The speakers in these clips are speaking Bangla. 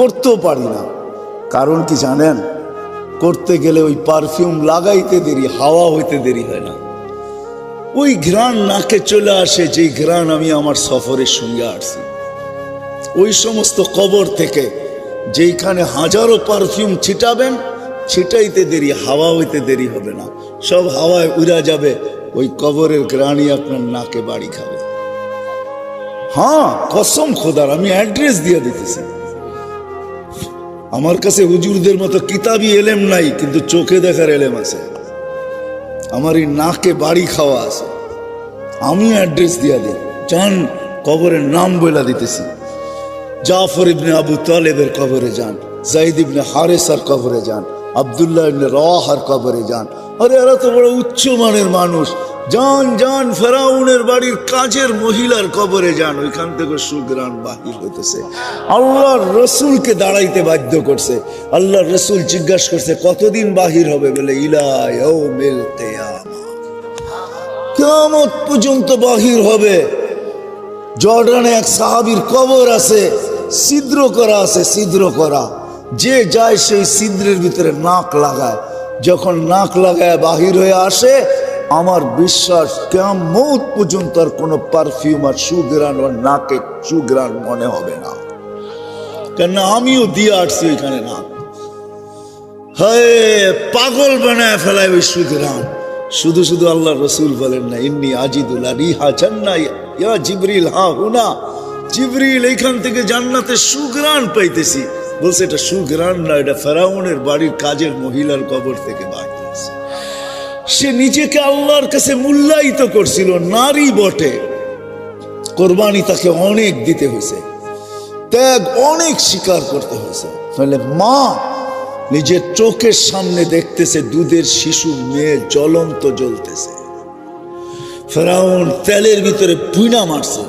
করতেও পারি না। কারণ কি জানেন? করতে গেলে ওই পারফিউম লাগাইতে দেরি, হাওয়া হইতে দেরি হয় না। ওই ঘ্রাণ নাকে চলে আসে যে ঘ্রাণ আমি আমার সফরের সঙ্গে আসছি ওই সমস্ত কবর থেকে যেইখানে হাজারো পারফিউম ছিটাবেন, ছিটাইতে দেরি, হাওয়া হইতে দেরি হবে না। সব হাওয়ায় উড়া যাবে, ওই কবরের গ্রাণই আপনার নাকে বাড়ি খাবে। হ্যাঁ কসম খোদার, আমি অ্যাড্রেস দিয়ে দিতেছি। আমার কাছে হুজুরদের মতো কিতাবি এলেম নাই, কিন্তু চোখে দেখার এলেম আছে। আমার এই নাকে বাড়ি খাওয়া আছে। আমি অ্যাড্রেস দিয়া দিই। যান কবরের নাম বইলা দিতেছি। জাফর ইবনে আবু তালেবের কবরে যান, জাইদ ইবনে হারেসার কবরে যান, আবদুল্লাহ ইবনে রাহার কবরে যান আরে এরা তো বড় উচ্চ মানের মানুষ। যান যান, ফেরাউনের বাড়ির কাজের মহিলার কবরে যান, ওইখান থেকে সুগ্রাণ বাহির হইতেছে। আল্লাহর রসুলকে দাঁড়াইতে বাধ্য করছে। আল্লাহর রসুল জিজ্ঞাসা করছে, কতদিন বাহির হবে? বলে ইলাই ও কেমত পর্যন্ত বাহির হবে। জর্ডানে এক সাহাবির কবর আছে, ছিদ্র করা আছে, ছিদ্র করা। যে যায় সেই ছিদ্রের ভিতরে নাক লাগায়। যখন নাক লাগায় বাহির হয়ে আসে, আমার বিশ্বাস কেমন পর্যন্ত আর কোনো পারফিউম আর সুগ্রান ওর নাকে সুগ্রান মনে হবে না। কেন আমিও দিয়ে আসছি ওইখানে নাক। হায়, পাগল বানায় ফেলায় ওই সুগ্রান শুধু শুধু আল্লাহ রসুল বলেন না, ইন্নি আজিদুল্লাহ রিহা জান্নাই, ইয়া জিবরিল, হা হুনা। জিবরিল, এইখান থেকে জান্নাতে সুগ্রাণ পাইতেছি। বলছে, এটা সুগ্রাণ না, এটা ফেরাউনের বাড়ির কাজের মহিলার কবর থেকে আছে। সে নিজেকে আল্লাহর কাছে মূল্যায়িত করছিল, নারী বটে। কোরবানি তাকে অনেক দিতে হয়েছে, ত্যাগ অনেক স্বীকার করতে হয়েছে। ফলে মা নিজের চোখের সামনে দেখতেছে, দুধের শিশু মেয়ে জ্বলন্ত জ্বলতেছে। ফেরাউন তেলের ভিতরে পুইনা মারছে।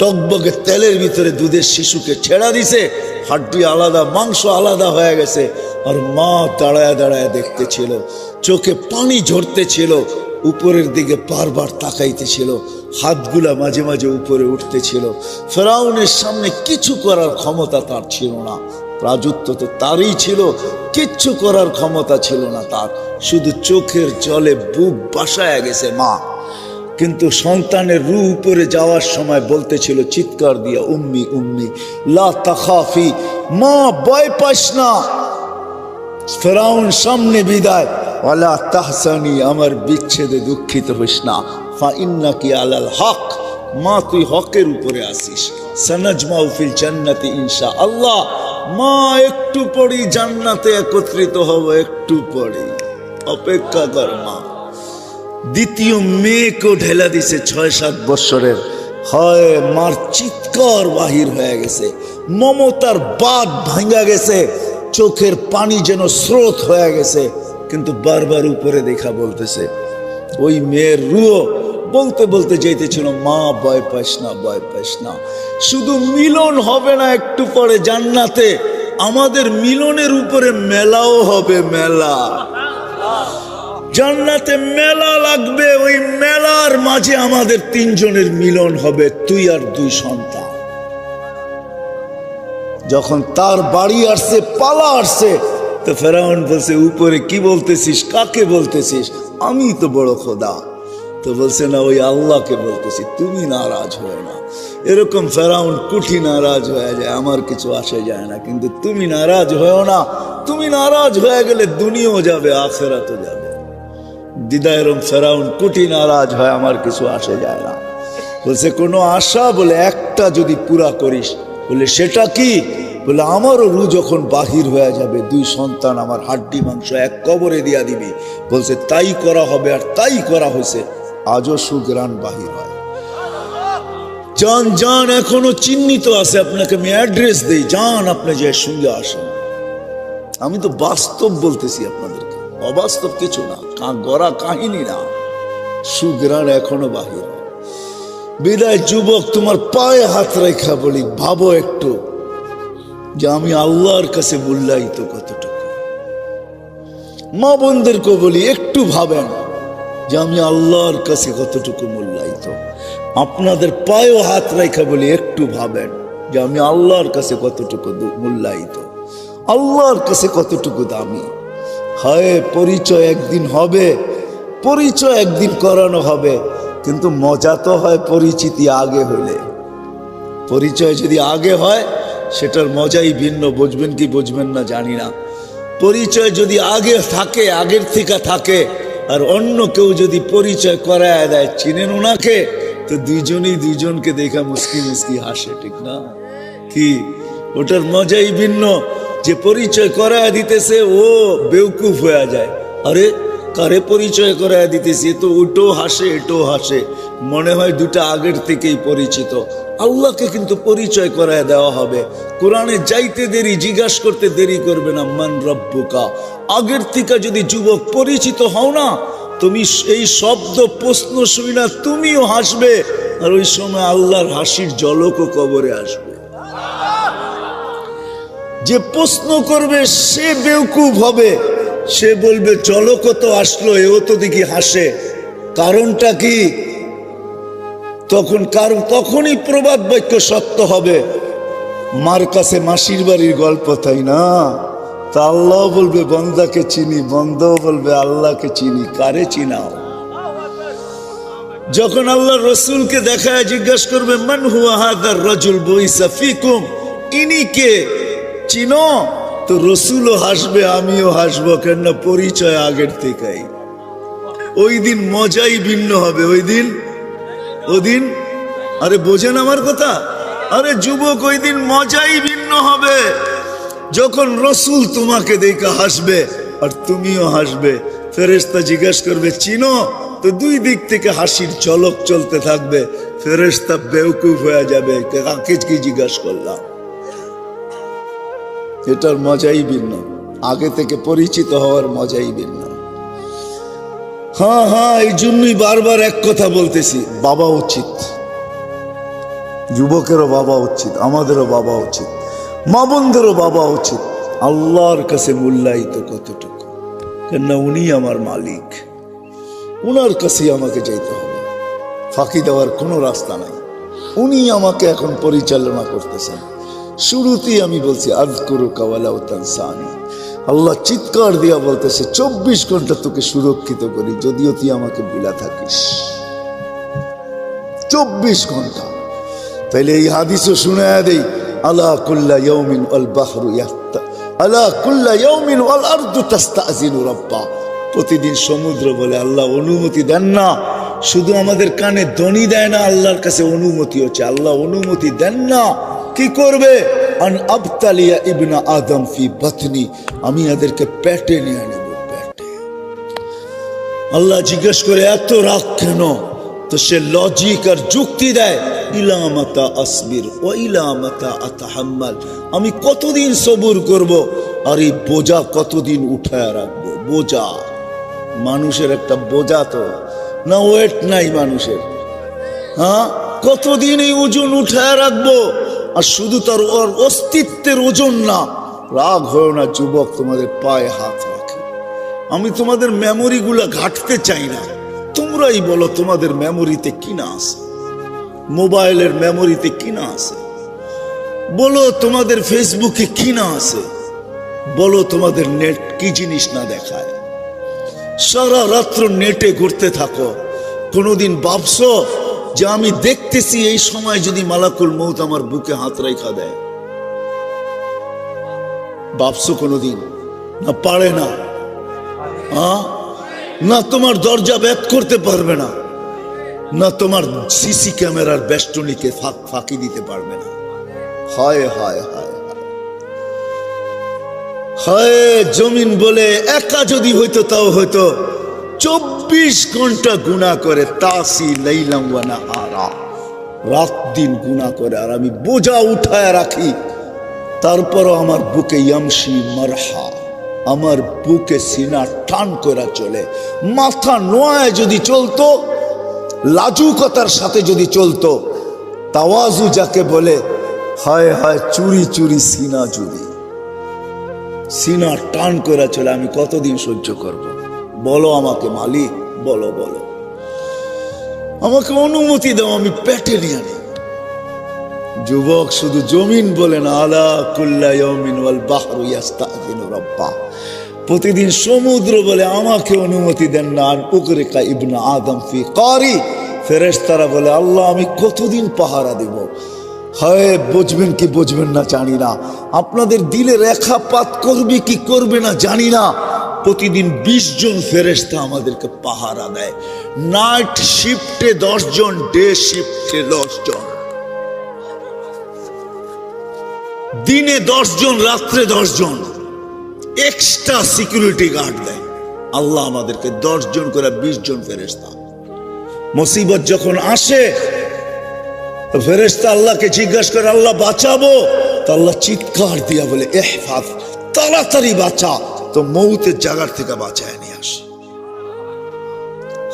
টকবগে তেলের ভিতরে দুধের শিশুকে ছেড়া দিছে, হাড্ডি আলাদা, মাংস আলাদা হয়ে গেছে, আর মা দাঁড়ায় দাঁড়ায় দেখতেছিল, চোখে পানি ঝরতেছিল, উপরের দিকে বারবার তাকাইতেছিল, হাতগুলা মাঝে মাঝে উপরে উঠতেছিল। ফেরাউনের সামনে কিছু করার ক্ষমতা তার ছিল না, রাজত্ব তো তারই ছিল, কিচ্ছু করার ক্ষমতা ছিল না তার, শুধু চোখের জলে বুক বাসায় গেছে মা। কিন্তু সন্তানের রু উপরে যাওয়ার সময় বলতেছিল, চিৎকার দিয়ে, উম্মি উম্মি, লা মা, ভয় পাস না। ফেরাউন, সামনে বিদায়। ওয়ালা তাহসানি, আমার বিচ্ছেদে দুঃখিত হইস না। ফা ইন্নাকি আলাল হক, মা, তুই হকের উপরে আসিস সানাজমাউ ফিল জান্নাতি ইনশা আল্লাহ। মা, একটু পরেই জান্নাতে একত্রিত হব, একটু পরেই। অপেক্ষা কর মা। দ্বিতীয় মেয়েকেও ঢেলা দিছে ছয় সাত বৎসরের। হয়, মার চিৎকার বাহির হয়ে গেছে। মমতার বাদ ভাঙ্গা গেছে। চোখের পানি যেন স্রোত হয়ে গেছে। কিন্তু বারবার উপরে দেখা বলতেছে, ওই মেয়ের রুও বলতে বলতে যেতেছিল মা, ভয় পাইস না, ভয় পাইস না। শুধু মিলন হবে না একটু পরে জান্নাতে। আমাদের মিলনের উপরে মেলাও হবে, মেলা। জান্নাতে মেলা লাগবে, ওই মেলার মাঝে আমাদের তিনজনের মিলন হবে, তুই আর দুই সন্তান। যখন তার বাড়ি আসছে, পালা আসছে, তো ফেরাউন বলছে, উপরে কি বলতেছিস? কাকে বলতেছিস? আমি তো বড় খোদা। তো বলছে, না, ওই আল্লাহকে বলতেছি, তুমি নারাজ হয়ে না এরকম ফেরাউন কুঠি নারাজ হয়ে যায়, আমার কিছু আসে যায় না, কিন্তু তুমি নারাজ হয়েও না। তুমি নারাজ হয়ে গেলে দুনিয়াও যাবে, আখেরাতও যাবে। দিদা এরম ফেরাউন কুটি নারাজ হয়, আমার কিছু আসে যায় না। বলছে, কোনো আশা? বলে, একটা যদি পুরা করিস। বলে, সেটা কি? বলে, আমারও রু যখন বাহির হয়ে যাবে, দুই সন্তান আমার হাড্ডি মাংস এক কবরে দিয়া দিবি। বলছে, তাই করা হবে আর তাই করা হয়েছে। আজও সুগ্রাণ বাহির হয়। যান যান এখনও চিহ্নিত আছে, আপনাকে আমি অ্যাড্রেস দেই। যান আপনি যে সঙ্গে আসেন। আমি তো বাস্তব বলতেছি আপনাদেরকে অবাস্তব কিছু না গড়া কাহিনী না। সুগ্রাণ এখনও বাহির। বিদায় যুবক, তোমার পায়ে হাত রেখা বলি, ভাবো একটু যে আমি আল্লাহর কাছে মূল্যায়িত কতটুকু। মা বোনদেরকে বলি, একটু ভাবেন যে আমি আল্লাহর কাছে কতটুকু মূল্যায়িত। আপনাদের পায়েও হাত রেখা বলি, একটু ভাবেন যে আমি আল্লাহর কাছে কতটুকু মূল্যায়িত। আল্লাহর কাছে কতটুকু দামি। হয়, পরিচয় একদিন হবে, পরিচয় একদিন করানো হবে। কিন্তু মজা তো হয় পরিচিতি আগে হলে পরিচয় যদি আগে হয়, সেটার মজাই ভিন্ন, বুঝবেন কি বুঝবেন না জানি না। পরিচয় যদি আগে থাকে, আগের থেকে থাকে, আর অন্য কেউ যদি পরিচয় করায় দেয়, চিনেন ওনাকে, তো দুইজনই দুইজনকে দেখা মুস্কি মুস্কি হাসে, ঠিক না? কি? ওটার মজাই ভিন্ন। যে পরিচয় করায় দিতেছে, ও বেউকুফ হয়ে যায়। আরে, কারে পরিচয় করায় দিতেছি? তো ওটাও হাসে এটাও হাসে। মনে হয় দুটা আগের থেকেই পরিচিত। আল্লাহকে কিন্তু পরিচয় করায় দেওয়া হবে। কোরআনে যাইতে দেরি, জিজ্ঞাস করতে দেরি করবে না, মান রব্বুকা। আগের থেকে যদি যুবক পরিচিত হও না, তুমি এই শব্দ প্রশ্ন শুনি না তুমিও হাসবে। আর ওই সময় আল্লাহর হাসির জলকও কবরে আসবে। যে প্রশ্ন করবে, সে বেউকুব হবে। সে বলবে, চলো কত আসলো, এও তো দেখি হাসে। কারণটা কি? তখন কারণ তখনই প্রবাদ বাক্য সত্য হবে। মার কাছে মাসির বাড়ির গল্প তাই না? তা আল্লাহ বলবে, বন্দাকে চিনি বন্দাও বলবে, আল্লাহকে চিনি, কারে চিনাও? যখন আল্লাহ রসুলকে দেখায়, জিজ্ঞাসা করবে, মান হুয়া হাদার রজুল বইসা ফিকুম? ইনি কে? চিনো? তো রসুলও হাসবে, আমিও হাসবো কেন পরিচয় আগের থেকেই। ওই দিন মজাই ভিন্ন হবে, ওই দিন? ওদিন আরে, বোঝেন আমার কথা? আরে, যুবক, ওই দিন মজাই ভিন্ন হবে। যখন রসুল তোমাকে দেখে হাসবে, আর তুমিও হাসবে ফেরেস্তা জিজ্ঞেস করবে, চিনো? তো দুই দিক থেকে হাসির চলক চলতে থাকবে ফেরেস্তা বেউকুফ হয়ে যাবে। কাকে কি জিজ্ঞাস করলাম? এটার মজাই ভিন্ন। আগে থেকে পরিচিত হওয়ার মজাই ভিন্ন। হ্যাঁ হ্যাঁ এই জন্যই বারবার এক কথা বলতেছি, বাবা উচিত। যুবকেরও বাবা উচিত, আমাদেরও বাবা উচিত, মা বোনদেরও বাবা উচিত। আল্লাহর কাছে মূল্যায়িত কতটুকু? কেননা উনি আমার মালিক। উনার কাছেই আমাকে যেতে হবে। ফাঁকি দেওয়ার কোনো রাস্তা নাই। উনি আমাকে এখন পরিচালনা করতেছেন। শুরুতেই আমি বলছি আজ করু কাওয়ালা সানি আল্লাহ চিৎকার দিয়া বলতেছে, চব্বিশ ঘণ্টা তোকে সুরক্ষিত করি, যদিও তুই আমাকে বিলা থাকিস। চব্বিশ ঘণ্টা। তাইলে এই হাদিসও শুনে দেই, আলা কুল্লা ইয়াউমিন ওয়াল বাহরু ইয়াহতা আলা কুল্লা ইয়াউমিন ওয়াল আরদু তাস্তাযিনু রাব্বা। প্রতিদিন সমুদ্র বলে, আল্লাহ অনুমতি দেন না। শুধু আমাদের কানে ধ্বনি দেয় না, আল্লাহর কাছে অনুমতি হচ্ছে। আল্লাহ অনুমতি দেন না। কি করবে? আন আবতালিয়া ইবনা আদম ফি বাতনি, আমি এদেরকে পেটে নিয়ে নেব, পেটে। আল্লাহ জিজ্ঞেস করে, এত রাগ কেন? তো সে লজিক আর যুক্তি দেয় ইলামাতা আসবির ও ইলামাতা আতাহাম্মাল, আমি কতদিন সবুর করব? আর এই বোঝা কতদিন উঠায় রাখব? বোঝা। মানুষের একটা বোঝা তো। না ওয়েট নাই মানুষের। হ্যাঁ? কতদিন এই ওজন উঠায় রাখব? আর শুধু তার ওর অস্তিত্বের ওজন না, রাগ হয় না যুবক তোমাদের পায়ে হাত রাখে। আমি তোমাদের মেমোরিগুলো ঘাটতে চাই না। তোমরাই বলো তোমাদের মেমোরিতে কি না আছে। মোবাইলের মেমোরিতে কি না আছে। বলো তোমাদের ফেসবুকে কি না আছে। বলো তোমাদের নেট কি জিনিস না দেখায়। সারা রাত্র নেটে ঘুরতে থাকো। কোনোদিন ভাবছ যে আমি দেখতেছি এই সময় যদি মালাকুল মৌত আমার বুকে হাত রেখা দেয়। ভাবছ কোনোদিন? না পারে না। না তোমার দরজা ব্যাক করতে পারবে না। না তোমার সিসি ক্যামেরার বেষ্টনীকে ফাঁক ফাঁকি দিতে পারবে না। হায় হায় হায়। হায়, জমিন বলে একা যদি হইতো, তাও হইতো। চব্বিশ ঘণ্টা গুণা করে, তাসি, লাইলাম রাত দিন গুণা করে, আর আমি বোঝা উঠায় রাখি, তারপরও আমার বুকে ইয়ামসি মারহা, আমার বুকে সিনা টান করে চলে। মাথা নোয়ায় যদি চলতো, লাজুকতার সাথে যদি চলতো, তাওয়াজু যাকে বলে, হায় হায় চুরি চুরি সিনা চুরি সিনা টান করে চলে, আমি কতদিন সহ্য করব। বলো আমাকে, মালিক, বলো বলো। আমাকে অনুমতি দাও, আমি পেটে নিয়ে আনি যুবক শুধু জমিন বলেন আলা কুল্লা ইয়াউমিন ওয়াল বাহরু ইয়াস্তাযিনু রাব্বা। প্রতিদিন সমুদ্র বলে আমাকে অনুমতি দেন না আর উকরিকা ইবনা আদম ফি কারি। ফেরেশতারা বলে, আল্লাহ, আমি কতদিন পাহারা দেব? হয়, বুঝবেন কি বুঝবেন না, জানি না। আপনাদের দিলে রেখাপাত করবে কি করবে না, জানি না। প্রতিদিন বিশ জন ফেরেস্তা আমাদেরকে পাহারা দেয়। নাইট শিফটে জন ডে শিফটে জন। দিনে জন, রাত্রে জন। এক্সট্রা সিকিউরিটি গার্ড দেয়। আল্লাহ আমাদেরকে দশ জন করে বিশ জন ফেরেস্তা মুসিবত যখন আসে ফেরেস্তা আল্লাহকে জিজ্ঞাসা করে, আল্লাহ বাঁচাবো? আল্লাহ চিৎকার দিয়া বলে, এহফাজ, তাড়াতাড়ি বাঁচা। তো মৌতের জায়গার থেকে বাঁচায় নিয়ে আসে।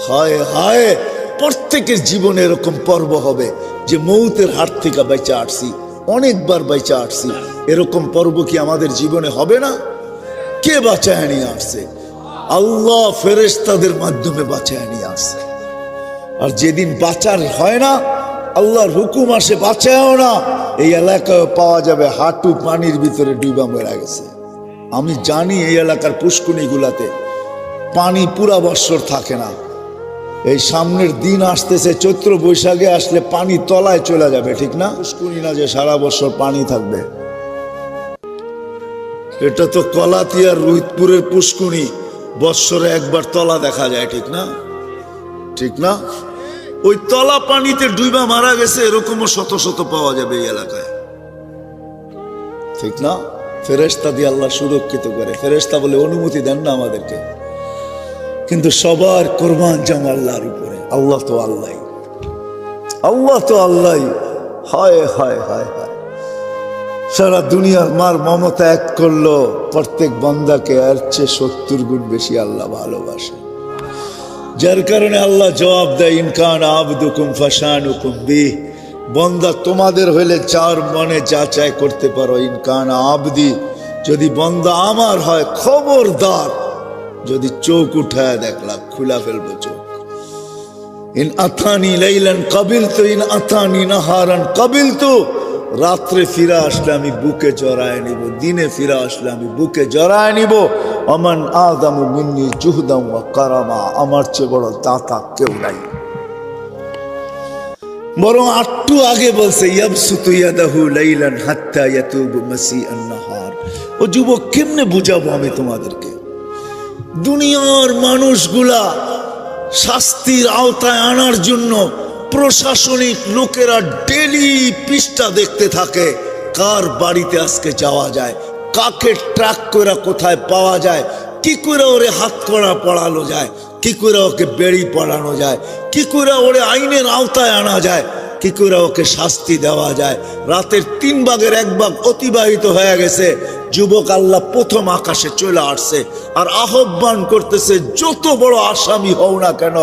হায় হায়, প্রত্যেকের জীবনে এরকম পর্ব হবে যে মৌতের হাত থেকে বেঁচে আসছি, অনেকবার বেঁচে আসছি। এরকম পর্ব কি আমাদের জীবনে হবে না? কে বাঁচায় নিয়ে আসছে? আল্লাহ ফেরেস্তাদের মাধ্যমে বাঁচায় নিয়ে আসছে। আর যেদিন বাঁচার হয় না, আল্লাহর হুকুম আসে, বাঁচায়ও না। এই এলাকায় পাওয়া যাবে হাঁটু পানির ভিতরে ডুবা মেরা গেছে। আমি জানি এই এলাকার পুষ্কুনিগুলাতে পানি পুরা বৎসর থাকে না। এই সামনের দিন আসতেছে, চৈত্র বৈশাখে আসলে পানি তলায় চলে যাবে, ঠিক না? পুষ্কুনি না যে সারা বছর পানি থাকবে। এটা তো কলাতিয়ার রোহিতপুরের পুষ্কুনি বৎসরে একবার তলা দেখা যায়, ঠিক না? ঠিক না? ওই তলা পানিতে ডুইবা মারা গেছে, এরকমও শত শত পাওয়া যাবে এই এলাকায়। ঠিক না? ফেরেস্তা দিয়ে আল্লাহ সুরক্ষিত করে। ফেরেস্তা বলে, অনুমতি দেন না আমাদেরকে। কিন্তু সবার কোরবান জাম আল্লাহর উপরে। আল্লাহ তো আল্লাহ আল্লাহ তো আল্লাহ হায় হায় হায় হায়। সারা দুনিয়ার মার মমতা এক করল, প্রত্যেক বন্দাকে আর চেয়ে সত্তর গুণ বেশি আল্লাহ ভালোবাসে। যার কারণে আল্লাহ জবাব দেয়, ইনকান আবদুকুম ফাসানুকুম বি বন্দা, তোমাদের হইলে চার মনে যা করতে পারো। ইনকান আবদি, যদি বন্দা আমার হয় খবরদার, যদি চোখ উঠায় দেখলাম খুলা ফেলব চোখ। ইন আথানি লাইলান কবিল তো ইন আথানি নাহারান কবিল তো রাত্রে ফিরা আসলে আমি বুকে জড়ায় নিব, দিনে ফিরা আসলে আমি বুকে জড়ায় নিব। অমান আদামু মিন্নি জুহদাম কারামা, আমার চেয়ে বড় দাতা কেউ নাই। বরং আটটু আগে বলছে ও যুবক, কেমনে বুঝাবো আমি তোমাদেরকে? দুনিয়ার মানুষগুলা শাস্তির আওতায় আনার জন্য প্রশাসনিক লোকেরা ডেলি পৃষ্ঠা দেখতে থাকে, কার বাড়িতে আজকে যাওয়া যায়, কাকে ট্রাক করে কোথায় পাওয়া যায়, কি করে ওরে হাত করা পড়ালো যায় কি করে ওকে বেড়ি পড়ানো যায় কি করে ওরে আইনের আওতায় আনা যায় কি করে ওকে শাস্তি দেওয়া যায়। রাতের তিন ভাগের এক ভাগ অতিবাহিত হয়ে গেছে, যুবক আল্লাহ প্রথম আকাশে চলে আসছে আর আহ্বান করতেছে, যত বড় আসামি হও না কেন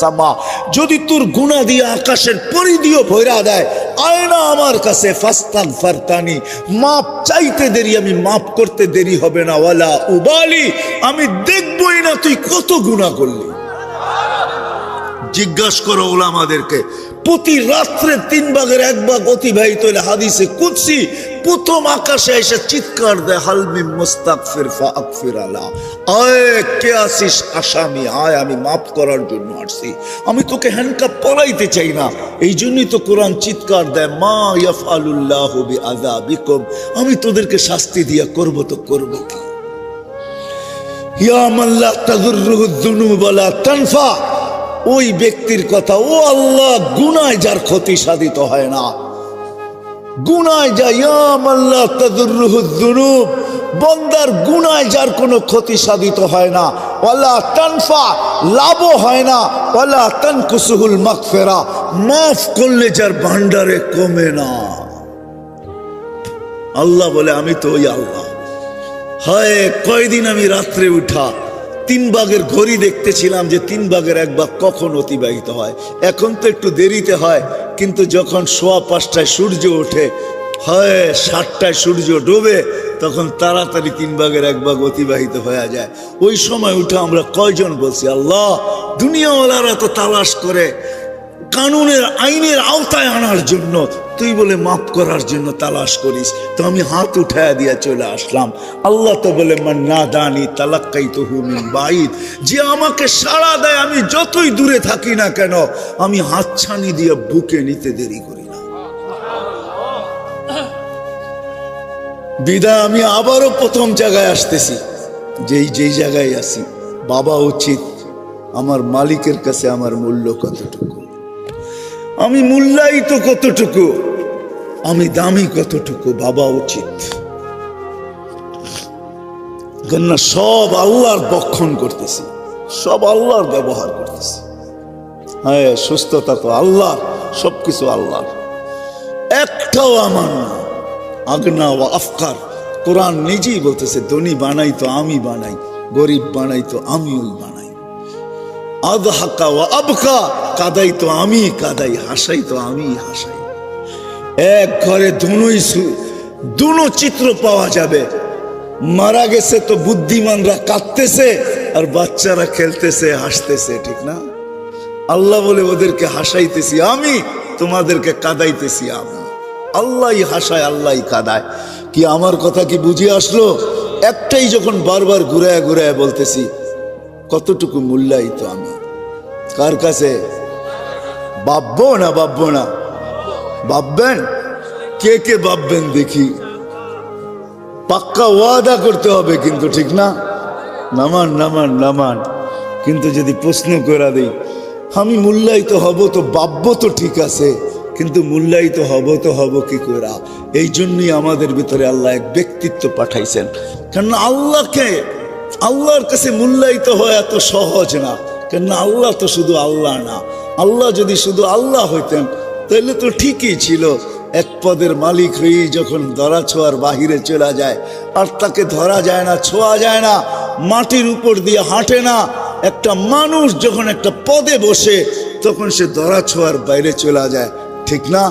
সামা, যদি তোর গুনাহ দিয়ে আকাশের পরিধিও ভৈরা দেয়, আয়না আমার কাছে ফাস্তান ফারতানি, মাপ চাইতে দেরি, আমি মাপ করতে দেরি হবে না, ওয়ালা উবালি আমি দেখবই না তুই কত গুনাহ করলি। জিজ্ঞাসা করো ওলামাদেরকে প্রতি রাত্রে তিন ভাগের এক ভাগ অতিবাহিত হইলে হাদিসে কুৎসি প্রথম আকাশে এসে চিৎকার দেয় হালমি মুস্তাকফির ফাকফির আলা। আয়, কে আসিস আসামি আয়, আমি মাফ করার জন্য আসছি। আমি তোকে হ্যান্ডকাপ পরাইতে চাই না। এই জন্যই তো কোরআন চিৎকার দেয়, মা ইয়াফআলুল্লাহু বিআযাবিকুম। আমি তোদেরকে শাস্তি দিয়া করব তো করব কি? তানফা। ওই ব্যক্তির কথা, ও আল্লাহ, গুনায় যার ক্ষতি সাধিত হয় না। গুনায় যা ইয়াম আল্লাহ তাদুরুহু বন্দার গুনায় যার কোনো ক্ষতি সাধিত হয় না। ওয়ালা তানফা, লাভও হয় না। ওয়ালা তানকুসুহুল মাগফিরা, মাফ করলে যার ভান্ডারে কমে না। আল্লাহ বলে, আমি তো ওই আল্লাহ। হয়, কয়দিন আমি রাত্রে উঠা তিন ভাগের ঘড়ি দেখতেছিলাম যে তিন ভাগের এক বাঘ কখন অতিবাহিত হয়। এখন তো একটু দেরিতে হয়, কিন্তু যখন সোয়া পাঁচটায় সূর্য ওঠে, হয়, সাতটায় সূর্য ডোবে, তখন তাড়াতাড়ি তিন ভাগের এক ভাগ অতিবাহিত হয়ে যায়। ওই সময় উঠে আমরা কয়জন বলছি, আল্লাহ, দুনিয়াওয়ালারা তো তালাশ করে কানুনের, আইনের আওতায় আনার জন্য তুই বলে মাফ করার জন্য তালাশ করিস। তো আমি হাত উঠায় দিয়ে চলে আসলাম। আল্লাহ তো বলে না দানি তালাক্কাই তো হুমিন বাইদ যে আমাকে সাড়া দেয়, আমি যতই দূরে থাকি না কেন, আমি হাতছানি দিয়ে বুকে নিতে দেরি করি না। বিদায়, আমি আবারও প্রথম জায়গায় আসতেছি। যেই যেই জায়গায় আসি বাবা উচিত আমার মালিকের কাছে আমার মূল্য কতটুকু? আমি মূল্যায়িত কতটুকু? আমি দামি কতটুকু? বাবা উচিত। সব আল্লাহর বক্ষণ করতেছি। সব আল্লাহর ব্যবহার করতেছি। হ্যাঁ সুস্থতা তো আল্লাহর, সবকিছু আল্লাহর। একটাও আমার না। আগনা ও আফকার। কোরআন নিজেই বলতেছে, ধনী বানাই তো আমি বানাই, গরিব বানাই তো আমি ওই বানাই। আদহাকা ও আবকা, কাদাই আমি, কাদাই হাসাই তো আমি হাসাই। এক ঘরে দুনোই দুনো চিত্র পাওয়া যাবে। মারা গেছে তো বুদ্ধিমানরা কাঁদতেছে, আর বাচ্চারা খেলতেছে, হাসতেছে, ঠিক না? আল্লাহ বলে, ওদেরকে হাসাইতেছি আমি, তোমাদেরকে কাদাইতেছি আমি। আল্লাহ হাসায় আল্লাহ কাদায়। কি আমার কথা কি বুঝে আসলো? একটাই যখন বারবার ঘুরায় ঘুরায় বলতেছি কতটুকু মূল্যায়িত আমি? কার কাছে? ভাববো না ভাববো না। ভাববেন? কে কে ভাববেন দেখি। পাক্কা ওয়াদা করতে হবে কিন্তু, ঠিক না? নামান নামান নামান। কিন্তু যদি প্রশ্ন করে দিই, আমি মূল্যায়িত হব তো ভাববো তো ঠিক আছে, কিন্তু মূল্যায়িত হব তো হব কি করা? এই জন্যই আমাদের ভিতরে আল্লাহ এক ব্যক্তিত্ব পাঠাইছেন। কেননা আল্লাহকে আল্লাহর কাছে মূল্যায়িত হওয়া এত সহজ না। কেননা আল্লাহ তো শুধু আল্লাহ না। আল্লাহ যদি শুধু আল্লাহ হইতেন, তাহলে তো ঠিকই ছিল। এক পদের মালিক হয়েই যখন ধরা ছোঁয়ার বাহিরে চলে যায়, আর তাকে ধরা যায় না, ছোঁয়া যায় না, মাটির উপর দিয়ে হাঁটে না। একটা মানুষ যখন একটা পদে বসে, তখন সে ধরা ছোঁয়ার বাইরে চলে যায়। ঠিক না?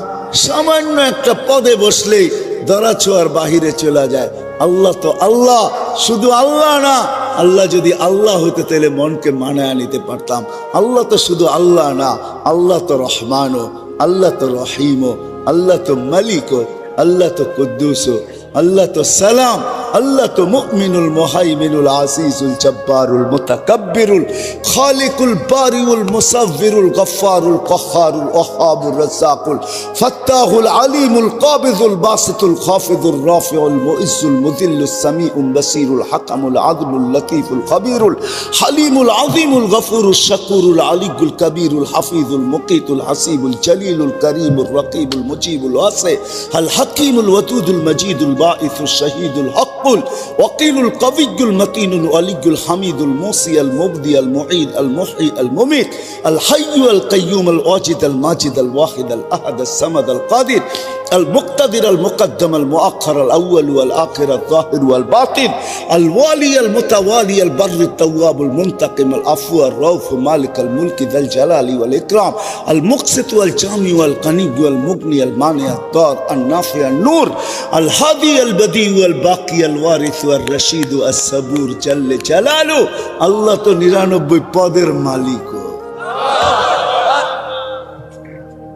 সামান্য একটা পদে বসলেই ধরা ছোঁয়ার বাহিরে চলে যায়। আল্লাহ তো আল্লাহ, শুধু আল্লাহ না আল্লাহ যদি আল্লাহ হইতে তাহলে মনকে মানায় নিতে পারতাম। আল্লাহ তো শুধু আল্লাহ না, আল্লাহ তো রহমানও আল্লাহ তো রহিমও আল্লাহ তো মালিকও আল্লাহ তো কুদ্দুসও আল্লাহ তো সালাম। আল্লাহ তো মুমিনুল মহাইমিনুল আসিসুল জব্বারুল মুতাকাব্বিরুল খালিকুল বারিউল মুসাফিরুল গফারুল কহারুল ওহাবুল রসাকুল ফত্তাহুল আলিমুল কাবিদুল বাসিতুল খাফিদুল রাফিউল মুইজুল মুদিল্লুল সামিউল বসিরুল হাকামুল আদলুল লতিফুল খবিরুল হালিমুল আযিমুল গফুরুল শাকুরুল আলিগুল কবিরুল হাফিজুল মুকিতুল হাসিবুল জলিলুল করিমুল রকিবুল মুজিবুল ওয়াসে الحكيم الودود المجيد الباعث الشهيد الحق হাক্কুল ওয়াকিলুল কবিগুল মতিনুল আলিগুল হামিদুল মোসি আল মুবদি আল মুঈদ আল মুহি আল মুমিত আল হাইয়ু আল কাইয়ুম আল ওয়াজিদ আল মাজিদ আল ওয়াহিদ আল আহাদ আল সামাদ আল কাদির। المقتدر المقدم المؤخر الأول والآخر الظاهر والباطن الوالي المتوالي البر التواب المنتقم العفو الرؤوف مالك الملك ذا الجلال والإكرام المقسط والجامع والغني والمغني المانع الضار النافع النور الهادي البديع والباقي الوارث والرشيد الصبور جل جلاله الله তো নিরানব্বই পদের মালিক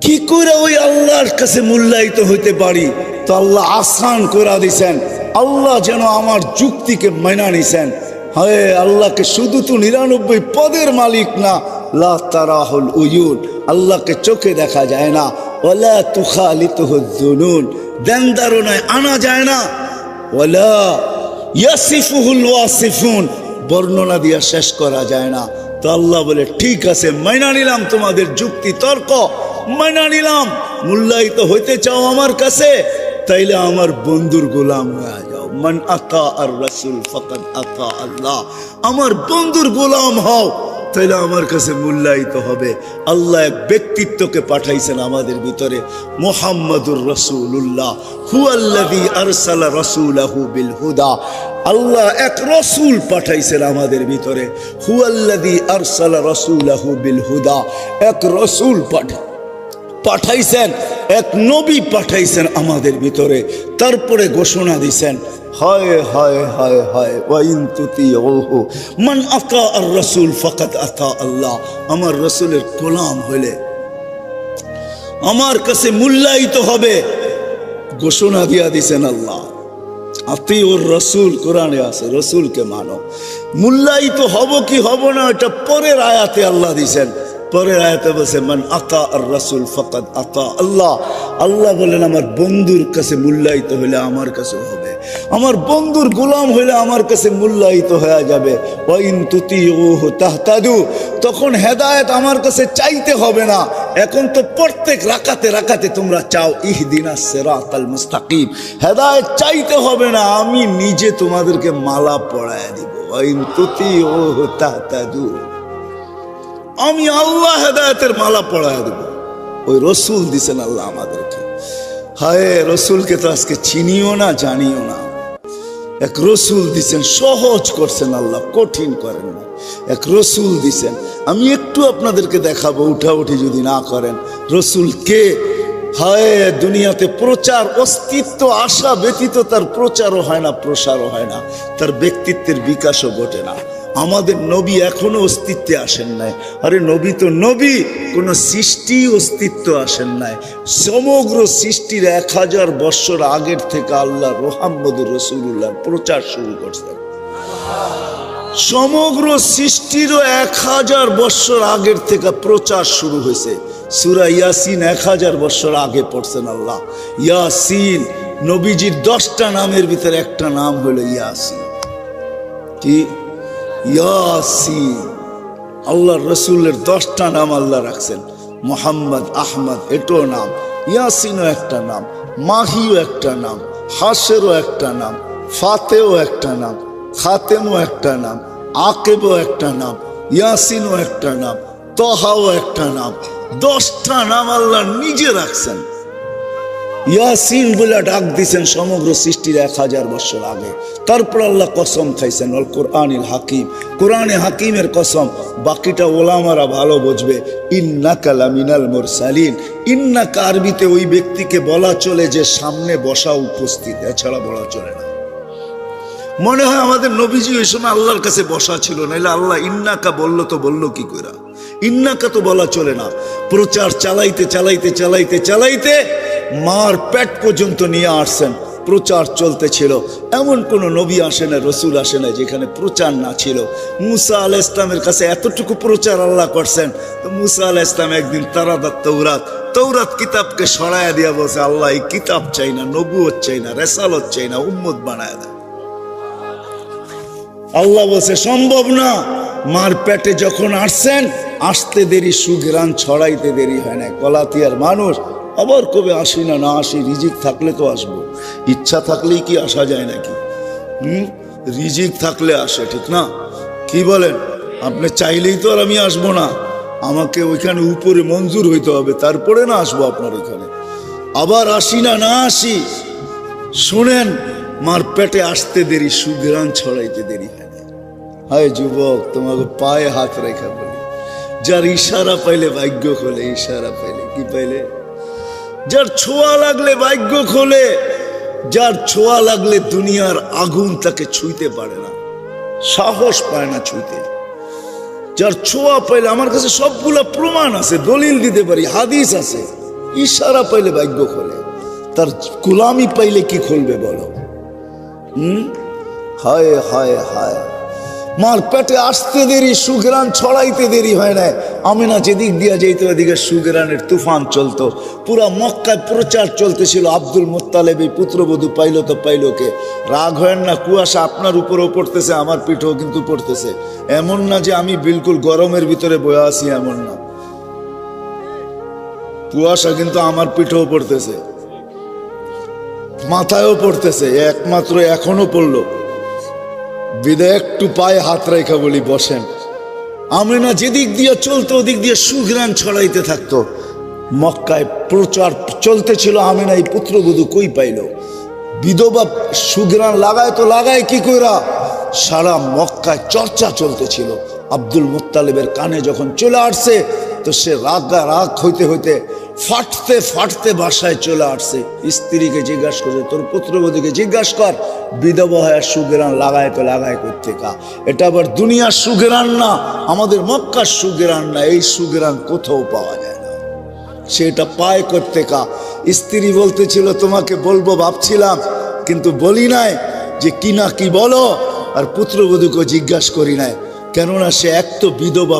কি করে ওই আল্লাহর কাছে মূল্যায়িত হইতে পারি? তো আল্লাহ আসান করে দিছেন। আল্লাহ যেন আমার যুক্তিকে মাইনা নিছেন। হয় আল্লাহকে শুধু তো নিরানব্বই পদের মালিক না, লা তারাহুল উয়ুন। আল্লাহকে চোখে দেখা যায় না। ওলা তুখালিতুহু যুনুন। দেন দারুনায় আনা যায় না। ওলা ইয়াসিফুহুল ওয়াসিফুন। বর্ণনা দিয়া শেষ করা যায় না। তো আল্লাহ বলে, ঠিক আছে মাইনা নিলাম তোমাদের যুক্তি তর্ক। মাইনা নিলাম। মূল্যায়িত হইতে চাও আমার কাছে, তাইলে আমার বন্ধুর গোলাম হয়ে যাও। মান আতা আর রাসুল ফকাত আতা আল্লাহ। আমার বন্ধুর গোলাম হও, তাইলে আমার কাছে মূল্যায়িত হবে। আল্লাহ এক ব্যক্তিত্বকে পাঠাইছেন আমাদের ভিতরে, মোহাম্মদুর রসুল্লাহ হুয়াল্লাদি আরসালা রসুলাহু বিল হুদা। আল্লাহ এক রসুল পাঠাইছেন আমাদের ভিতরে হুয়াল্লাদি আরসালা রসুলাহু বিল হুদা। এক রসুল পাঠা পাঠাইছেন, এক নবী পাঠাইছেন আমাদের ভিতরে। তারপরে ঘোষণা দিছেন, হায় আমার রসুলের গোলাম হইলে আমার কাছে মূল্যায়িত হবে। ঘোষণা দিয়া দিছেন আল্লাহ। আতি ওর রসুল কোরআনে আছে, রসুলকে মানো। মূল্যায়িত হব কি হব না, এটা পরের আয়াতে আল্লাহ দিছেন। পরের আয়াতে বলছে, মান আতা আর রসুল ফকাত আতা আল্লাহ। আল্লাহ বলেন আমার বন্ধুর কাছে মূল্যায়িত হইলে আমার কাছে হবে। আমার বন্ধুর গোলাম হইলে আমার কাছে মূল্যায়িত হয়ে যাবে। ওয়াইন তুতি ওহ তাহতাদু। তখন হেদায়েত আমার কাছে চাইতে হবে না। এখন তো প্রত্যেক রাকাতে রাকাতে তোমরা চাও, ইহদিনা সিরাতাল মুস্তাকিম। হেদায়েত চাইতে হবে না, আমি নিজে তোমাদেরকে মালা পড়ায় দিব। ওয়াইন তুতি ওহ তাহতাদু। আমি আল্লাহ হেদায়েতের মালা পড়ায় দেব। ওই রসুল দিছেন আল্লাহ আমাদেরকে। হায়, রসুলকে তো আজকে চিনিও না, জানিও না। এক রসুল দিছেন, সহজ করছেন আল্লাহ, কঠিন করেন না। এক রসুল দিছেন, আমি একটু আপনাদেরকে দেখাবো, উঠাউঠি যদি না করেন। রসুল কে? হায়, দুনিয়াতে প্রচার, অস্তিত্ব, আশা ব্যতীত তার প্রচারও হয় না, প্রসারও হয় না। তার ব্যক্তিত্বের বিকাশও ঘটে না। আমাদের নবী এখনও অস্তিত্বে আসেন নাই। আরে নবী তো নবী, কোনো সৃষ্টি অস্তিত্ব আসেন নাই। সমগ্র সৃষ্টির এক হাজার বৎসর আগের থেকে আল্লাহ রোহাম্মদুর রসুল্লাহর প্রচার শুরু করছেন। সমগ্র সৃষ্টিরও এক হাজার বৎসর আগের থেকে প্রচার শুরু হয়েছে। সুরা ইয়াসিন এক হাজার বৎসর আগে পড়ছেন আল্লাহ। ইয়াসিন, নবীজির দশটা নামের ভিতরে একটা নাম হলো ইয়াসিন। কি? আল্লাহ রসুলের দশটা নাম আল্লাহ রাখছেন। মোহাম্মদ, আহমদ, এটাও নাম। ইয়াসিনও একটা নাম, মাহিও একটা নাম হাসেরও একটা নাম, ফাতেও একটা নাম, খাতেমও একটা নাম, আকেবও একটা নাম, ইয়াসিনও একটা নাম, তহাও একটা নাম। দশটা নাম আল্লাহ নিজে রাখছেন। ইয়াসিন বলে ডাক দিছেন সমগ্র সৃষ্টির এক হাজার বছর আগে। তারপর আল্লাহ কসম খাইছেন, অল কোরআনিল হাকিম। কোরআনে হাকিমের কসম, বাকিটা ওলামারা ভালো বুঝবে। ইন্না কালামিনাল মোরসালিন। ইন্না আরবিতে ওই ব্যক্তিকে বলা চলে যে সামনে বসা উপস্থিত, এছাড়া বলা চলে না। মনে হয় আমাদের নবীজি ওই সময় আল্লাহর কাছে বসা ছিল, নাইলে আল্লাহ ইন্নাকা বলল তো বলল কি করে ইন্নাকা তো বলা চলে না। প্রচার চালাইতে চালাইতে চালাইতে চালাইতে মার পেট পর্যন্ত নিয়ে আসছেন। প্রচার চলতেছিল এমন কোন নবী আসে না রসুল আসে না যেখানে প্রচার না ছিল। মুসা আল ইসলামের কাছে এতটুকু প্রচার আল্লাহ করছেন। তো মুসা আল ইসলাম একদিন তারাদাত তৌরাত তৌরাত কিতাবকে সরাইয়া দিয়া বলছে, আল্লাহ, এই কিতাব চাই না নবুয়ত চাই না, রেসালত চাই না, উম্মত বানায় দেয় আল্লাহ বলছে, সম্ভব না। মার পেটে যখন আসছেন, আসতে দেরি সুগ্রান ছড়াইতে দেরি হয় না কলাতিয়ার মানুষ আবার কবে আসি না না আসি, রিজিক থাকলে তো আসব। ইচ্ছা থাকলেই কি আসা যায় নাকি? হুম? রিজিক থাকলে আসে, ঠিক না? কি বলেন? আপনি চাইলেই তো আর আমি আসব না। আমাকে ওইখানে উপরে মঞ্জুর হইতে হবে, তারপরে না আসব আপনার ওইখানে। আবার আসি না না আসি। শুনেন, মার পেটে আসতে দেরি সুগ্রান ছড়াইতে দেরি হয় হায় যুবক, তোমাকে পায়ে হাত রেখা বলি। যার ইশারা পাইলে ভাগ্য খোলে, ইশারা পাইলে কি পাইলে? যার ছোঁয়া লাগলে ভাগ্য খোলে, যার ছোঁয়া লাগলে দুনিয়ার আগুন তাকে ছুঁইতে পারে না। সাহস পায় না ছুঁইতে। যার ছোঁয়া পাইলে আমার কাছে সবগুলো প্রমাণ আছে, দলিল দিতে পারি, হাদিস আছে। ইশারা পাইলে ভাগ্য খোলে। তার গোলামি পাইলে কি খুলবে বলো? হুম? হায় হায় হায়। মার পেটে আসতে দেরি সুগ্রান ছড়াইতে দেরি হয় না আমি না যেদিক দিয়া যেত ওদিকে সুগ্রানের তুফান চলতো। পুরা মক্কায় প্রচার চলতেছিল, আব্দুল মোত্তালেব এই পুত্রবধূ পাইলো তো পাইলো কে? রাগ হয় না, কুয়াশা আপনার উপরেও পড়তেছে, আমার পিঠেও কিন্তু পড়তেছে। এমন না যে আমি বিলকুল গরমের ভিতরে বয়ে আছি, এমন না। কুয়াশা কিন্তু আমার পিঠেও পড়তেছে। মাথায়ও পড়তেছে, একমাত্র এখনও পড়ল। বিদায় একটু পায়ে হাত রেখা বলি, বসেন। আমি না যেদিক দিয়ে চলতো, ওদিক দিয়ে সুগ্রান ছড়াইতে থাকতো। মক্কায় প্রচার চলতেছিল, আমি না এই পুত্রবধূ কই পাইল? বিধবা সুগ্রান লাগায় তো লাগায় কি কইরা? সারা মক্কায় চর্চা চলতেছিল। আব্দুল মুত্তালিবের কানে যখন চলে আসছে, তো সে রাগা রাগ হইতে হইতে ফাটতে ফাটতে বাসায় চলে আসছে। স্ত্রীকে জিজ্ঞাসা করছে, তোর পুত্রবধূকে জিজ্ঞাসা কর, বিধবা সুগেরান লাগায় তো লাগায় করতে কা। এটা আবার দুনিয়ার সুগেরান না, আমাদের মক্কার সুগেরান না, এই সুগেরান কোথাও পাওয়া যায় না। সেটা পায় করতে কা। স্ত্রী বলতেছিল, তোমাকে বলব ভাবছিলাম, কিন্তু বলি নাই যে কি না কি বলো? আর পুত্রবধূকে জিজ্ঞাসা করি নাই। কেননা সে এক তো বিধবা